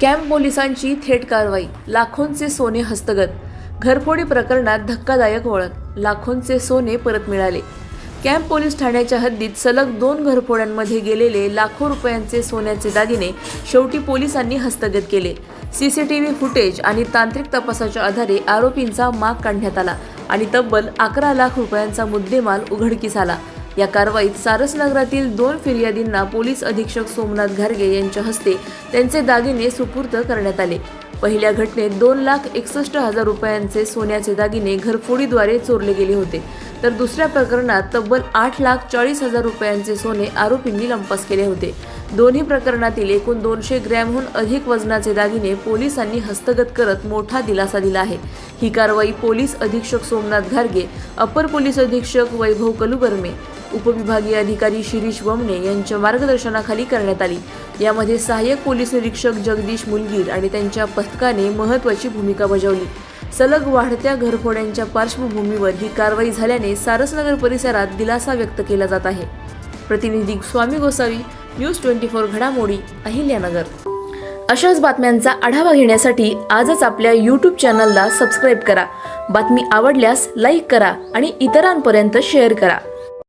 Camp पोलिसांची थेट कारवाई लाखोंचे सोने हस्तगत. घरफोडी प्रकरणात धक्कादायक वळण लाखोंचे सोने परत मिळाले. कॅम्प पोलीस ठाण्याच्या हद्दीत सलग दोन घरफोड्यांमध्ये गेलेले लाखो रुपयांचे सोन्याचे दागिने शेवटी पोलिसांनी हस्तगत केले. सीसीटीव्ही फुटेज आणि तांत्रिक तपासाच्या आधारे आरोपींचा माग काढण्यात आला आणि तब्बल अकरा लाख रुपयांचा मुद्देमाल उघडकीस आला. या कारवाईत सारसनगरातील दोन फिर्यादींना पोलीस अधीक्षक सोमनाथ घारगे यांच्या हस्ते त्यांचे दागिने सुपूर्द करण्यात आले. पहिल्या घटनेत दोन लाख एकसष्ट हजार रुपयांचे सोन्याचे दागिने घरफोडीद्वारे चोरले गेले होते. तर दुसऱ्या प्रकरणात तब्बल आठ लाख चाळीस हजार रुपयांचे सोने आरोपींनी लंपास केले होते. दोन्ही प्रकरणातील एकूण दोनशे ग्रॅमहून अधिक वजनाचे दागिने पोलिसांनी हस्तगत करत मोठा दिलासा दिला आहे. ही कारवाई पोलीस अधीक्षक सोमनाथ घारगे अपर पोलीस अधीक्षक वैभव कलुबर्मे उपविभागीय अधिकारी शिरीष वमने यांच्या मार्गदर्शनाखाली करण्यात आली. यामध्ये सहाय्यक पोलीस निरीक्षक जगदीश मुलगीर आणि त्यांच्या पथकाने महत्त्वाची भूमिका बजावली. सलग वाढत्या घरफोड्यांच्या पार्श्वभूमीवर ही कारवाई झाल्याने सारसनगर परिसरात दिलासा व्यक्त केला जात आहे. प्रतिनिधी Swami Gosavi news twenty four घडामोडी अहिल्यानगर. अशाच बातम्यांचा आढावा घेण्यासाठी आजच आपल्या यूट्यूब चॅनलला सबस्क्राईब करा. बातमी आवडल्यास लाईक करा आणि इतरांपर्यंत शेअर करा.